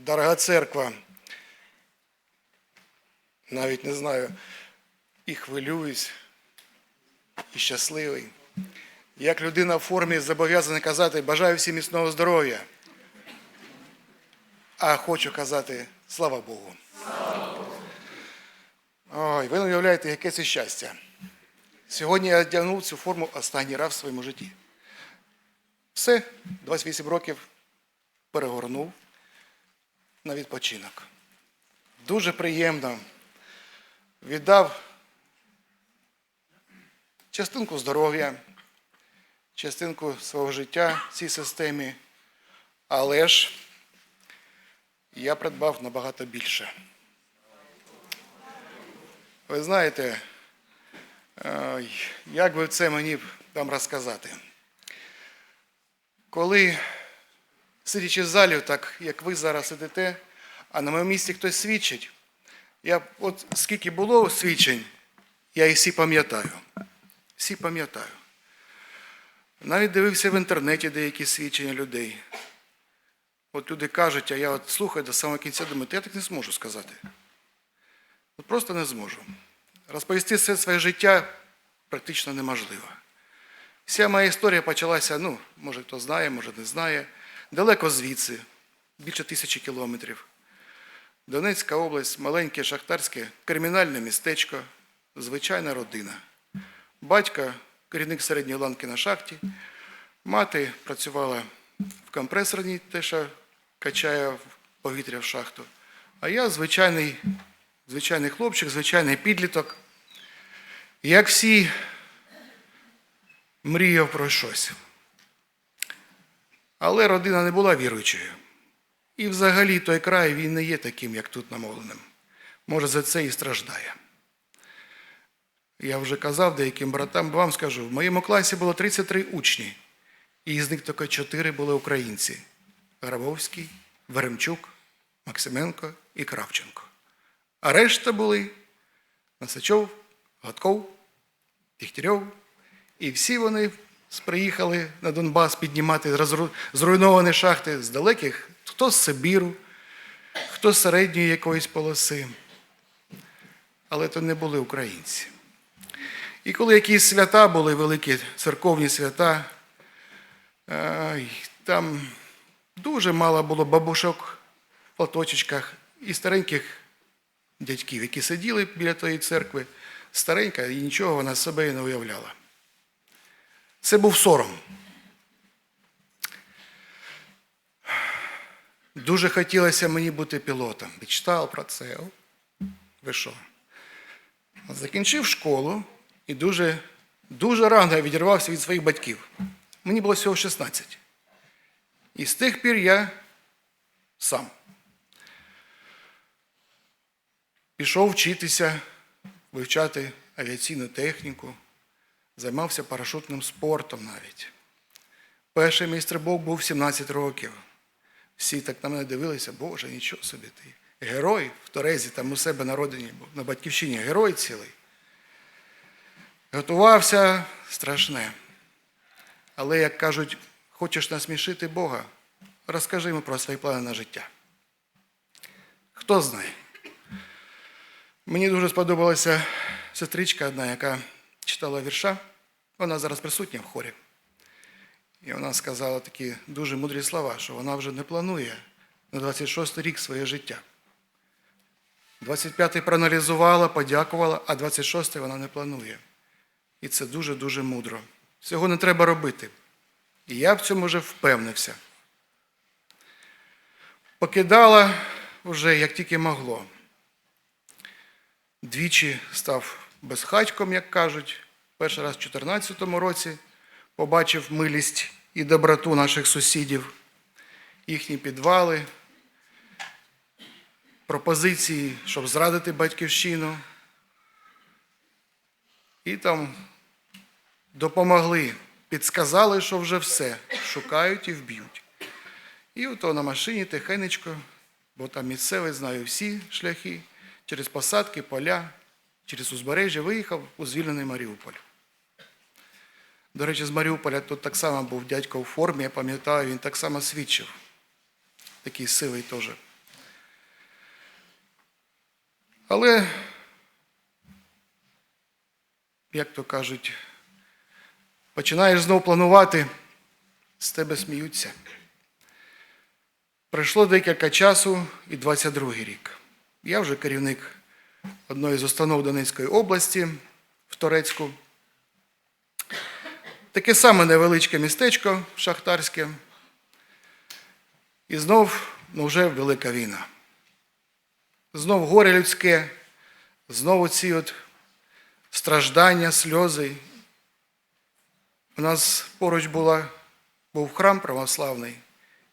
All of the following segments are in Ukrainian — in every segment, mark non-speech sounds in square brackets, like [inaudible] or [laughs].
Дорога церква, навіть не знаю, і хвилююсь, і щасливий. Як людина в формі зобов'язаний казати, бажаю всім міцного здоров'я. А хочу казати слава Богу. Ой, ви не уявляєте, яке це щастя. Сьогодні я одягнув цю форму останній раз в своєму житті. Все, 28 років перегорнув на відпочинок. Дуже приємно. Віддав частинку здоров'я, частинку свого життя цій системі, але ж я придбав набагато більше. Ви знаєте, як би це мені вам розказати? Коли сидячи в залі, так як ви зараз сидите, а на моєму місці хтось свідчить, я от скільки було свідчень, я їх всі пам'ятаю. Всі пам'ятаю. Навіть дивився в інтернеті деякі свідчення людей. От люди кажуть, а я от слухаю до самого кінця, думаю, я так не зможу сказати. От просто не зможу. Розповісти все своє життя практично неможливо. Вся моя історія почалася, ну, може хто знає, може не знає, далеко звідси, більше тисячі кілометрів. Донецька область, маленьке шахтарське кримінальне містечко, звичайна родина. Батько керівник середньої ланки на шахті, мати працювала в компресорній, те, що качає повітря в шахту. А я звичайний, звичайний хлопчик, звичайний підліток. Як всі мріяв про щось. Але родина не була віруючою. І взагалі той край він не є таким, як тут намовленим. Може, за це і страждає. Я вже казав деяким братам, вам скажу, в моєму класі було 33 учні, і із них тільки 4 були українці: Грабовський, Веремчук, Максименко і Кравченко. А решта були Насачов, Гладков, Дігтярьов. І всі вони приїхали на Донбас піднімати зруйновані шахти з далеких, хто з Сибіру, хто з середньої якоїсь полоси. Але то не були українці. І коли якісь свята були, великі церковні свята, там дуже мало було бабушок в платочечках і стареньких дядьків, які сиділи біля тої церкви, старенька, і нічого вона з себе не уявляла. Це був сором. Дуже хотілося мені бути пілотом. Мечтав про це. Ви що? Закінчив школу і дуже, дуже рано відірвався від своїх батьків. Мені було всього 16. І з тих пір я сам. Пішов вчитися, вивчати авіаційну техніку, займався парашутним спортом навіть. Перший мій стрибок був 17 років. Всі так на мене дивилися, Боже, нічого собі ти. Герой в Торезі, там у себе на родині був, на батьківщині, герой цілий. Готувався страшне. Але, як кажуть, хочеш насмішити Бога, розкажи йому про свої плани на життя. Хто знає? Мені дуже сподобалася сестричка одна, яка читала вірша. Вона зараз присутня в хорі. І вона сказала такі дуже мудрі слова, що вона вже не планує на 26-й рік своє життя. 25-й проаналізувала, подякувала, а 26-й вона не планує. І це дуже-дуже мудро. Цього не треба робити. І я в цьому вже впевнився. Покидала вже як тільки могло. Двічі став безхатьком, як кажуть. Перший раз у 2014 році побачив милість і доброту наших сусідів, їхні підвали, пропозиції, щоб зрадити батьківщину. І там допомогли, підсказали, що вже все, шукають і вб'ють. І ото на машині тихенечко, бо там місцевий знаю всі шляхи, через посадки, поля, через узбережжя виїхав у звільнений Маріуполь. До речі, з Маріуполя тут так само був дядько у формі, я пам'ятаю, він так само свідчив. Такий сивий теж Але, як то кажуть, починаєш знов планувати, з тебе сміються. Пройшло декілька часу і 22-й рік. Я вже керівник одної з установ Донецької області в Торецьку. Таке саме невеличке містечко шахтарське. І знов ну, вже велика війна. Знов горе людське, знову ці от страждання, сльози. У нас поруч була, був храм православний,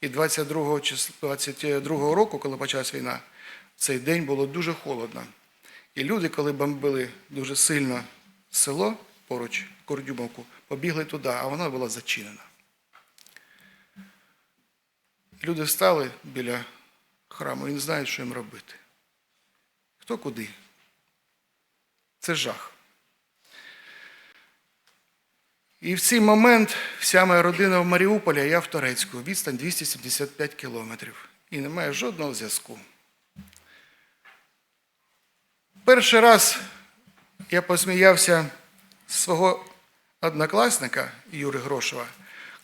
і 22 числа, 22 року, коли почалась війна, цей день було дуже холодно. І люди, коли бомбили дуже сильно село поруч, Кордюмовку, побігли туди, а вона була зачинена. Люди стали біля храму і не знають, що їм робити. Хто куди? Це жах. І в цей момент вся моя родина в Маріуполі, а я в Торецьку, відстань 275 кілометрів. І немає жодного зв'язку. Перший раз я посміявся з свого однокласника Юри Грошева,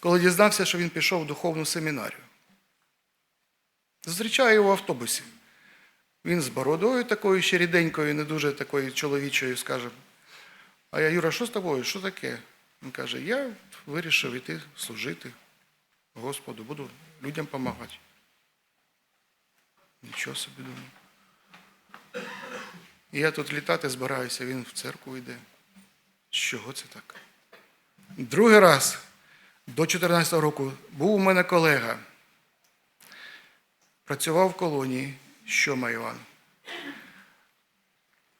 коли дізнався, що він пішов в духовну семінарію. Зустрічаю його в автобусі. Він з бородою такою ще ріденькою, не дуже такою чоловічою, скаже. А я, Юра, що з тобою? Що таке? Він каже, я вирішив іти служити Господу, буду людям допомагати. Нічого собі думаю. І я тут літати збираюся, він в церкву йде. З чого це так? Другий раз, до 14 року, був у мене колега. Працював в колонії, що Іван.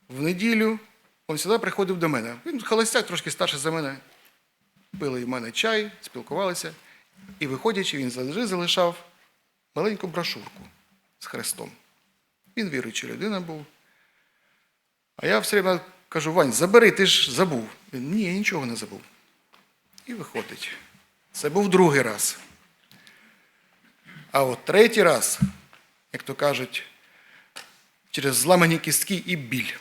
В неділю він сюди приходив до мене. Він холостяк трошки старший за мене. Пили в мене чай, спілкувалися. І виходячи, він завжди залишав маленьку брошурку з хрестом. Він віруючий людина був. А я все время кажу, Вань, забери, ти ж забув. Він, ні, я нічого не забув. І виходить. Це був другий раз. А от третій раз, як то кажуть, через зламані кістки і біль.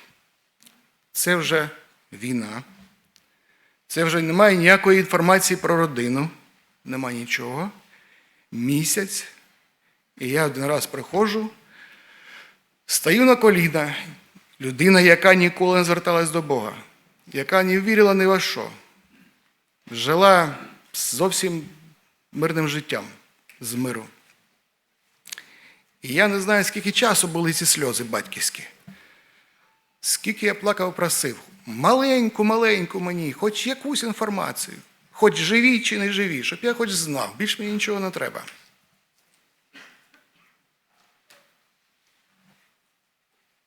Це вже війна. Це вже немає ніякої інформації про родину, немає нічого. Місяць. І я один раз приходжу, стаю на коліна. Людина, яка ніколи не зверталась до Бога, яка не вірила ні во що, жила зовсім мирним життям з миру. І я не знаю, скільки часу були ці сльози батьківські. Скільки я плакав, просив, маленьку, маленьку мені, хоч якусь інформацію, хоч живі чи не живі, щоб я хоч знав, більш мені нічого не треба.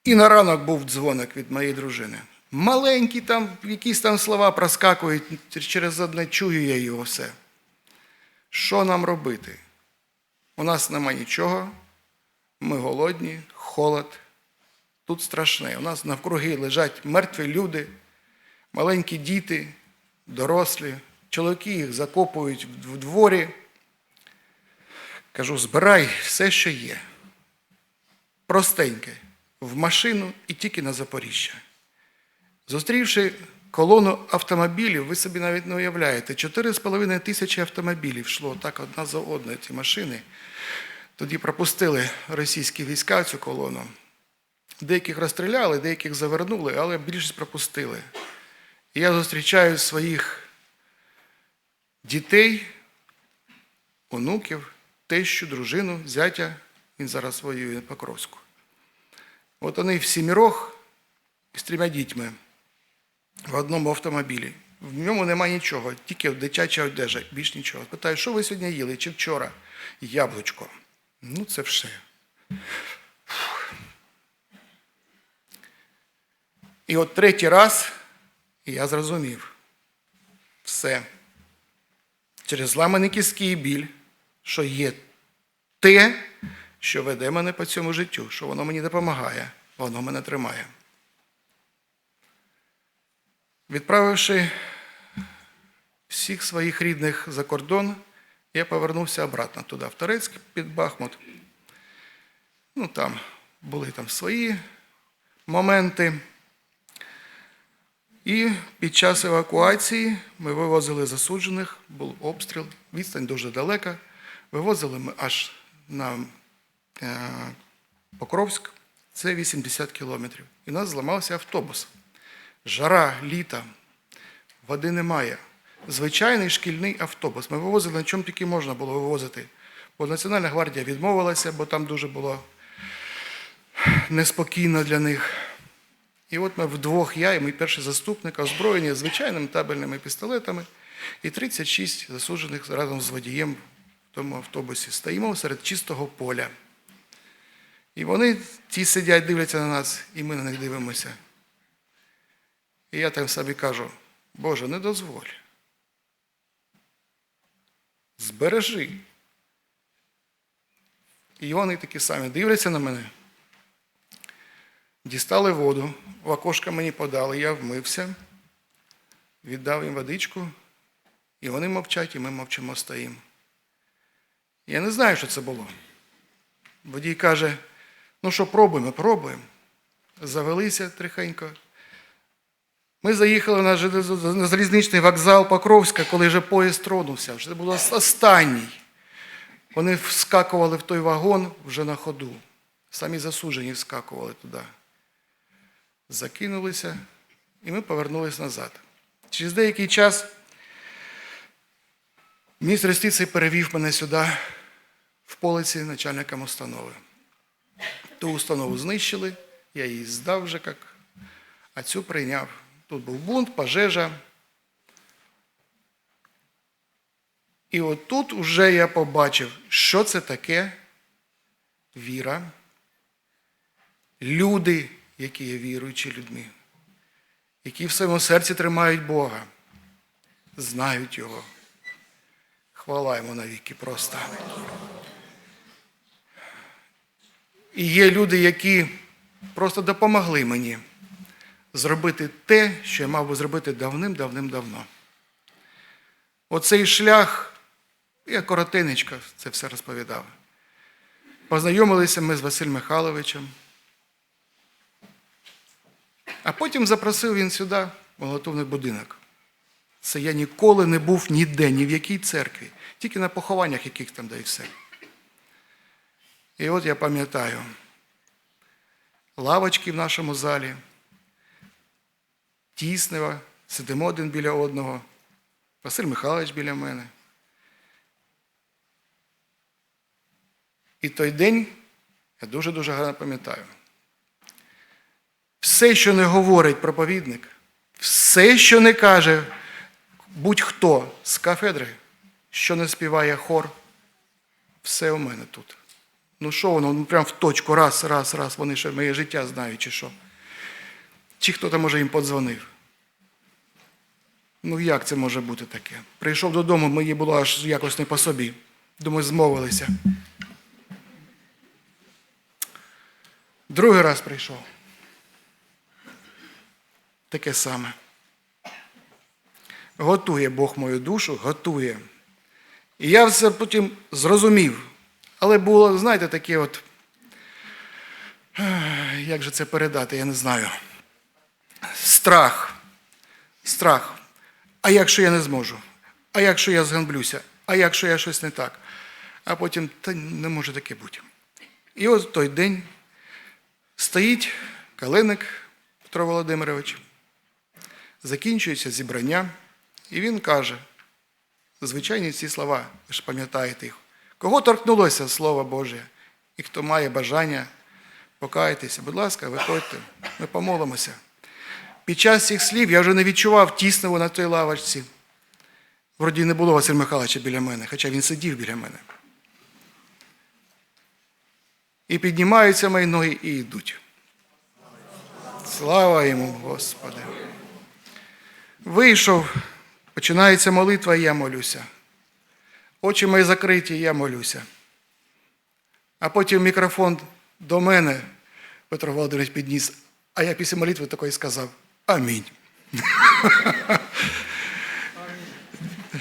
І на ранок був дзвоник від моєї дружини. Маленькі там, якісь там слова проскакують, через одне чую я його все. Що нам робити? У нас нема нічого, ми голодні, холод. Тут страшне. У нас навкруги лежать мертві люди, маленькі діти, дорослі, чоловіки їх закопують в дворі. Кажу, збирай все, що є. Простеньке, в машину і тільки на Запоріжжя. Зустрівши колону автомобілів, ви собі навіть не уявляєте, 4,5 тисячі автомобілів йшло так одна за одною ці машини. Тоді пропустили російські війська цю колону. Деяких розстріляли, деяких завернули, але більшість пропустили. І я зустрічаю своїх дітей, онуків, тещу, дружину, зятя, він зараз воює на Покровську. От вони в сімірох з трьома дітьми в одному автомобілі. В ньому немає нічого, тільки дитяча одежа, більш нічого. Питаю, що ви сьогодні їли чи вчора? Яблучко. Ну, це все. І от третій раз я зрозумів все. Через зламані кістки і біль, що є те, що веде мене по цьому життю, що воно мені допомагає, воно мене тримає. Відправивши всіх своїх рідних за кордон, я повернувся обратно туди, в Торецьк, під Бахмут. Ну, там були там свої моменти. І під час евакуації ми вивозили засуджених, був обстріл, відстань дуже далека. Вивозили ми аж на е, Покровськ, це 80 кілометрів. І у нас зламався автобус. Жара, літа, води немає. Звичайний шкільний автобус. Ми вивозили на чому тільки можна було вивозити. Бо Національна гвардія відмовилася, бо там дуже було неспокійно для них. І от ми вдвох, я і мій перший заступник, озброєні звичайними табельними пістолетами, і 36 засуджених разом з водієм в тому автобусі. Стоїмо серед чистого поля. І вони ті сидять, дивляться на нас, і ми на них дивимося. І я там собі кажу, Боже, не дозволь. Збережи. І вони такі самі дивляться на мене. Дістали воду, в окошко мені подали, я вмився, віддав їм водичку, і вони мовчать, і ми мовчимо стоїмо. Я не знаю, що це було. Водій каже, ну що, пробуємо, пробуємо. Завелися трихенько. Ми заїхали на залізничний вокзал Покровська, коли вже поїзд тронувся. Вже це було останній. Вони вскакували в той вагон вже на ходу. Самі засуджені вскакували туди. Закинулися, і ми повернулися назад. Через деякий час міністр юстиції перевів мене сюди, в полиці начальником установи. Ту установу знищили, я її здав вже як, а цю прийняв. Тут був бунт, пожежа. І от тут вже я побачив, що це таке віра, люди, які є віруючі людьми, які в своєму серці тримають Бога, знають Його. Хвала йому навіки просто. І є люди, які просто допомогли мені зробити те, що я мав би зробити давним-давним-давно. Оцей шлях, я коротенечко це все розповідав. Познайомилися ми з Василем Михайловичем. А потім запросив він сюди молотовний будинок. Це я ніколи не був ніде, ні в якій церкві, тільки на похованнях яких там, да і все. І от я пам'ятаю, лавочки в нашому залі, тіснева, сидимо один біля одного, Василь Михайлович біля мене. І той день я дуже-дуже гарно пам'ятаю. Все, що не говорить проповідник, все, що не каже будь-хто з кафедри, що не співає хор, все у мене тут. Ну що воно, ну прям в точку, раз, раз, раз, вони ще моє життя знають, чи що. Чи хто там може їм подзвонив. Ну як це може бути таке? Прийшов додому, мені було аж якось не по собі. Думаю, змовилися. Другий раз прийшов. Таке саме. Готує Бог мою душу, готує. І я все потім зрозумів. Але було, знаєте, таке от. Як же це передати, я не знаю. Страх. Страх. А якщо я не зможу? А якщо я зганблюся? А якщо я щось не так? А потім, та не може таке бути. І от той день стоїть калиник Петро Володимирович, закінчується зібрання, і він каже, звичайні ці слова, ви ж пам'ятаєте їх, кого торкнулося Слово Боже, і хто має бажання покаятися, будь ласка, виходьте, ми помолимося. Під час цих слів я вже не відчував тісного на той лавочці. Вроді не було Василя Михайловича біля мене, хоча він сидів біля мене. І піднімаються мої ноги і йдуть. Слава йому, Господи. Вийшов, починається молитва, і я молюся. Очі мої закриті, і я молюся. А потім мікрофон до мене Петро Володимирович підніс, а я після молитви такої сказав Амінь.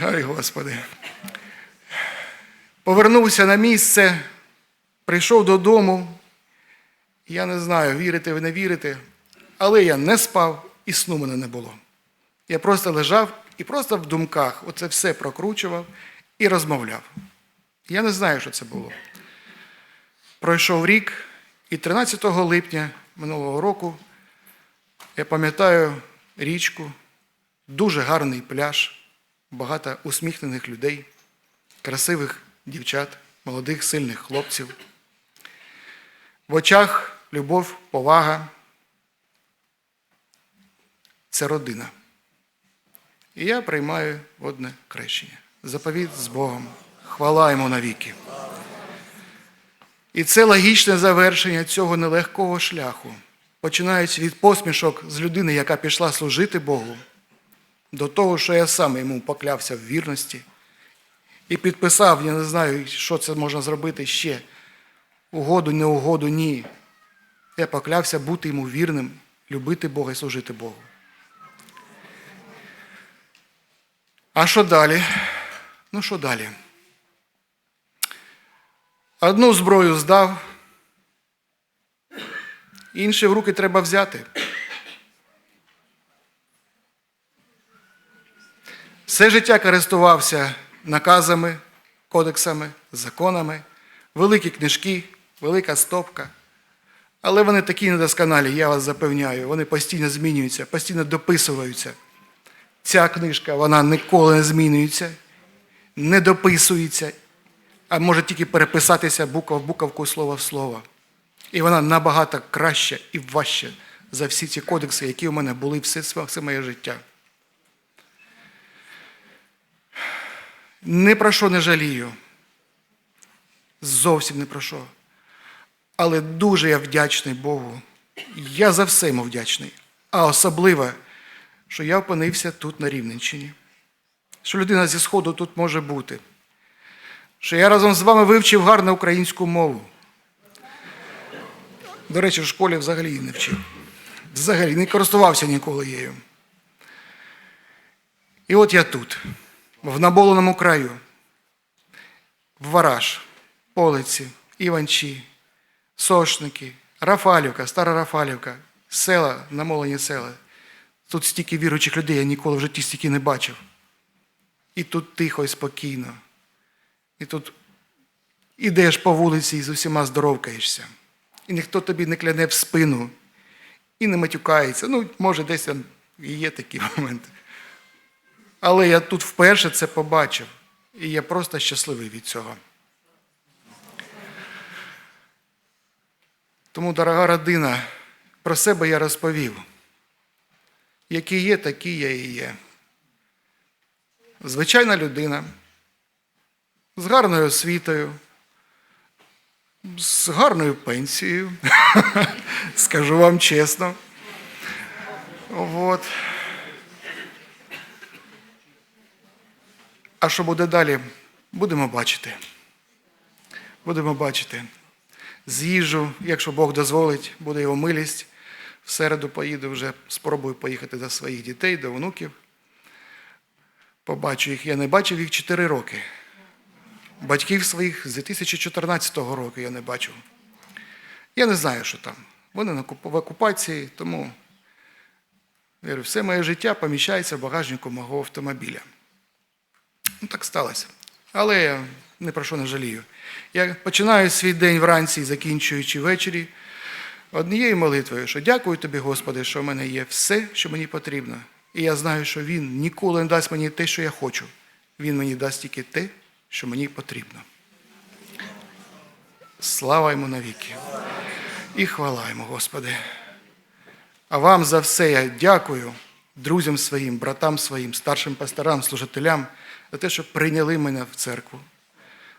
Ай, Господи. Повернувся на місце, прийшов додому. Я не знаю, вірите ви не вірите, Але я не спав і сну мене не було. Я просто лежав і просто в думках оце все прокручував і розмовляв. Я не знаю, що це було. Пройшов рік, і 13 липня минулого року я пам'ятаю річку, дуже гарний пляж, багато усміхнених людей, красивих дівчат, молодих, сильних хлопців. В очах любов, повага. Це родина. І я приймаю водне крещення. Заповіт з Богом. Хвала йому навіки. І це логічне завершення цього нелегкого шляху, починаючи від посмішок з людини, яка пішла служити Богу, до того, що я сам йому поклявся в вірності і підписав, я не знаю, що це можна зробити ще. Угоду, не угоду, ні. Я поклявся бути йому вірним, любити Бога і служити Богу. А що далі? Ну, що далі? Одну зброю здав, інші в руки треба взяти. Все життя користувався наказами, кодексами, законами, великі книжки, велика стопка. Але вони такі недосконалі, я вас запевняю, вони постійно змінюються, постійно дописуються. Ця книжка вона ніколи не змінюється, не дописується, а може тільки переписатися буква в буковку, слово в слово. І вона набагато краща і важча за всі ці кодекси, які у мене були все, все моє життя. Ні про що не жалію. Зовсім не про що. Але дуже я вдячний Богу. Я за все йому вдячний. А особливо, що я опинився тут на Рівненщині. Що людина зі Сходу тут може бути. Що я разом з вами вивчив гарну українську мову. До речі, в школі взагалі її не вчив. Взагалі не користувався ніколи її. І от я тут, в наболеному краю, в Вараж, Полиці, Іванчі, Сошники, Рафалівка, Стара Рафалівка, села, намолені села. Тут стільки віруючих людей, я ніколи в житті стільки не бачив. І тут тихо і спокійно. І тут ідеш по вулиці і з усіма здоровкаєшся. І ніхто тобі не кляне в спину і не матюкається. Ну, може, десь і є такі [laughs] моменти. Але я тут вперше це побачив. І я просто щасливий від цього. Тому, дорога родина, про себе я розповів. Які є, такі я і є. Звичайна людина, з гарною освітою, з гарною пенсією, [laughs] скажу вам чесно. От. А що буде далі, будемо бачити. Будемо бачити. З'їжджу, якщо Бог дозволить, буде його милість. В середу поїду вже, спробую поїхати до своїх дітей, до онуків. Побачу їх. Я не бачив їх 4 роки. Батьків своїх з 2014 року я не бачив. Я не знаю, що там. Вони в окупації, тому вірю, все моє життя поміщається в багажнику мого автомобіля. Ну, так сталося. Але я ні про що не жалію. Я починаю свій день вранці, закінчуючи ввечері, однією молитвою, що дякую тобі, Господи, що в мене є все, що мені потрібно. І я знаю, що Він ніколи не дасть мені те, що я хочу. Він мені дасть тільки те, що мені потрібно. Слава йому навіки. І хвала йому, Господи. А вам за все я дякую друзям своїм, братам своїм, старшим пасторам, служителям за те, що прийняли мене в церкву,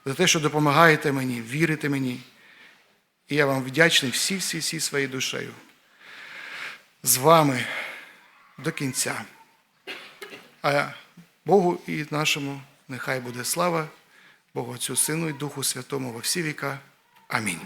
за те, що допомагаєте мені, вірите мені. І я вам вдячний всі, всі, всі своєю душею. З вами до кінця. А Богу і нашому нехай буде слава, Богу Отцю Сину і Духу Святому во всі віка. Амінь.